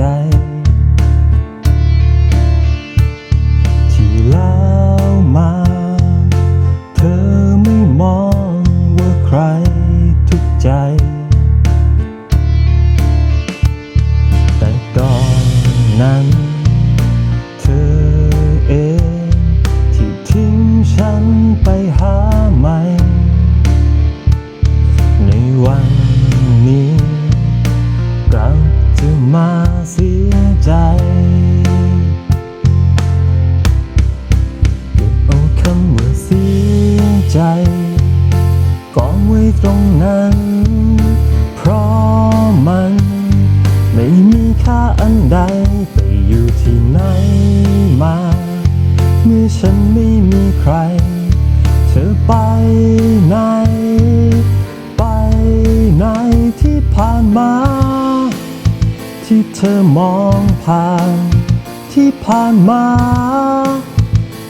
ใจ ที่แล้วมา เธอไม่มองว่าใครทุกข์ใจ แต่ก่อนนั้น ตรงนั้น เพราะมันไม่มีค่าอันใดไปอยู่ที่ไหนมา เมื่อฉันไม่มีใคร เธอไปไหน ไปไหนที่ผ่านมา ที่เธอมองผ่านที่ผ่านมา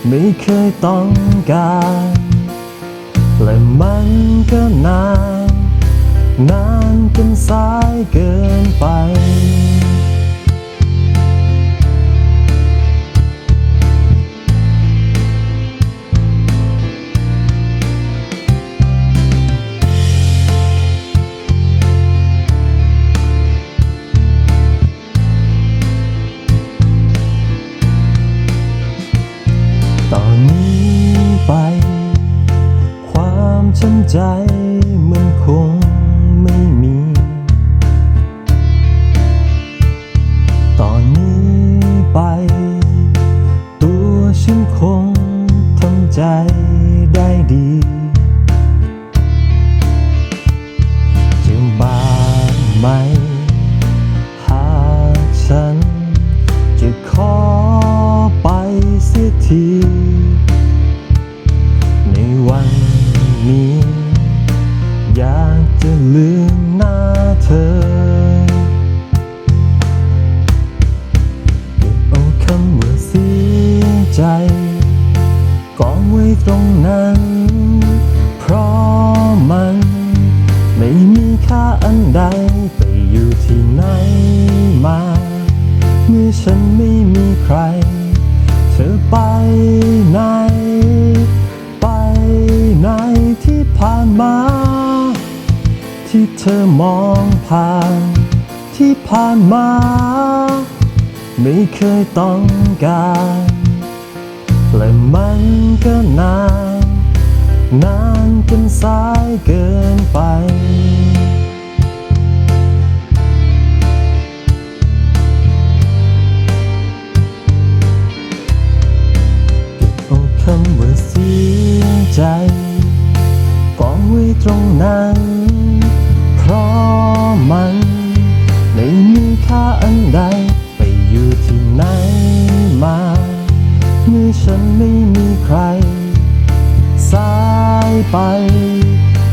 ไม่เคยต้องการ และมันก็นาน นานจนสายเกินไป ควำว่าเสียใจ กองไว้ตรงนั้น เพราะมันไม่มีค่าอันใดไปอยู่ที่ไหนมา เมื่อฉันไม่มีใคร เธอไปไหน ไปไหนที่ผ่านมา ที่เธอมองผ่านที่ผ่านมา ไม่เคยต้องการ และมันก็นาน นานจนสายเกินไปเอาคำว่าเสียใจกองไว้ตรงนั้น ใคร สายไป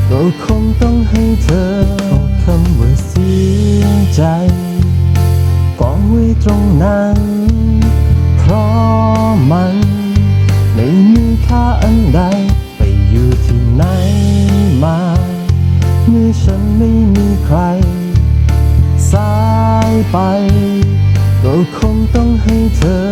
ก็คงต้องให้เธอเอาคำว่าเสียใจกองไว้ตรงนั้น เพราะมันไม่มีค่าอันใด ไปอยู่ที่ไหนมา เมื่อฉันไม่มีใคร สายไปก็คงต้องให้เธอ